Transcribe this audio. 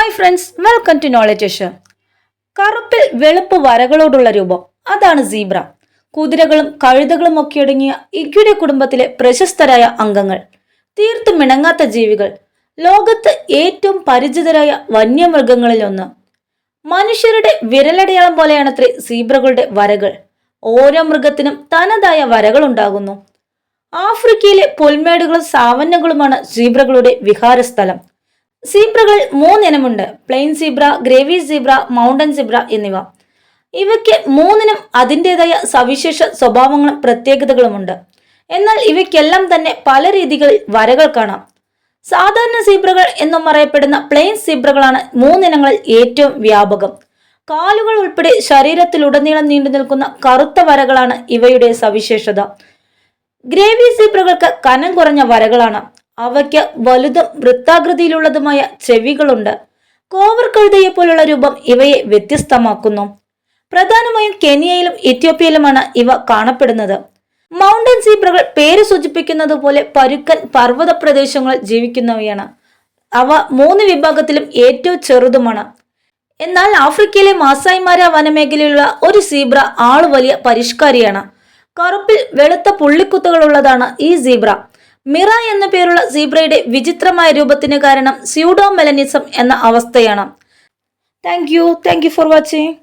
Hi friends welcome to knowledge കറുപ്പിൽ വെളുപ്പ് വരകളോടുള്ള രൂപം അതാണ് സീബ്ര കുതിരകളും കഴുതകളും ഒക്കെ അടങ്ങിയ ഇഗ്യുടെ കുടുംബത്തിലെ പ്രശസ്തരായ അംഗങ്ങൾ. തീർത്തും മിണങ്ങാത്ത ജീവികൾ. ലോകത്ത് ഏറ്റവും പരിചിതരായ വന്യമൃഗങ്ങളിൽ ഒന്ന്. മനുഷ്യരുടെ വിരലടയാളം പോലെയാണത്രേ സീബ്രകളുടെ വരകൾ. ഓരോ മൃഗത്തിനും തനതായ വരകൾ ഉണ്ടാകുന്നു ആഫ്രിക്കയിലെ പുൽമേടുകളും സാവന്നകളുമാണ് സീബ്രകളുടെ വിഹാരസ്ഥലം. സീബ്രകളിൽ മൂന്നിനമുണ്ട് plain zebra Grevy zebra mountain zebra എന്നിവ. ഇവയ്ക്ക് മൂന്നിനും അതിന്റെതായ സവിശേഷ സ്വഭാവങ്ങളും പ്രത്യേകതകളുമുണ്ട്. എന്നാൽ ഇവയ്ക്കെല്ലാം തന്നെ പല രീതികളിൽ വരകൾ കാണാം. സാധാരണ സീബ്രകൾ എന്നും അറിയപ്പെടുന്ന പ്ലെയിൻ സീബ്രകളാണ് മൂന്നിനങ്ങളിൽ ഏറ്റവും വ്യാപകം. കാലുകൾ ഉൾപ്പെടെ ശരീരത്തിലുടനീളം നീണ്ടു നിൽക്കുന്ന കറുത്ത വരകളാണ് ഇവയുടെ സവിശേഷത. ഗ്രേവി സീബ്രകൾക്ക് കനം കുറഞ്ഞ വരകളാണ്. അവയ്ക്ക് വലുതും വൃത്താകൃതിയിലുള്ളതുമായ ചെവികളുണ്ട്. കോവർ കഴുതയെ പോലുള്ള രൂപം ഇവയെ വ്യത്യസ്തമാക്കുന്നു. പ്രധാനമായും കെനിയയിലും ഇത്യോപ്യയിലുമാണ് ഇവ കാണപ്പെടുന്നത്. മൗണ്ടൻ സീബ്രകൾ പേര് സൂചിപ്പിക്കുന്നത് പോലെ പരുക്കൻ പർവത പ്രദേശങ്ങളിൽ ജീവിക്കുന്നവയാണ്. അവ മൂന്ന് വിഭാഗത്തിലും ഏറ്റവും ചെറുതുമാണ്. എന്നാൽ ആഫ്രിക്കയിലെ മാസായിമാര വനമേഖലയിലുള്ള ഒരു സീബ്ര ആൾ വലിയ പരിഷ്കാരിയാണ്. കറുപ്പിൽ വെളുത്ത പുള്ളിക്കുത്തുകളുള്ളതാണ് ഈ സീബ്ര. മിറ എന്ന പേരുള്ള സീബ്രയുടെ വിചിത്രമായ രൂപത്തിന് കാരണം സ്യൂഡോ മെലനിസം എന്ന അവസ്ഥയാണ്. Thank you. Thank you for watching.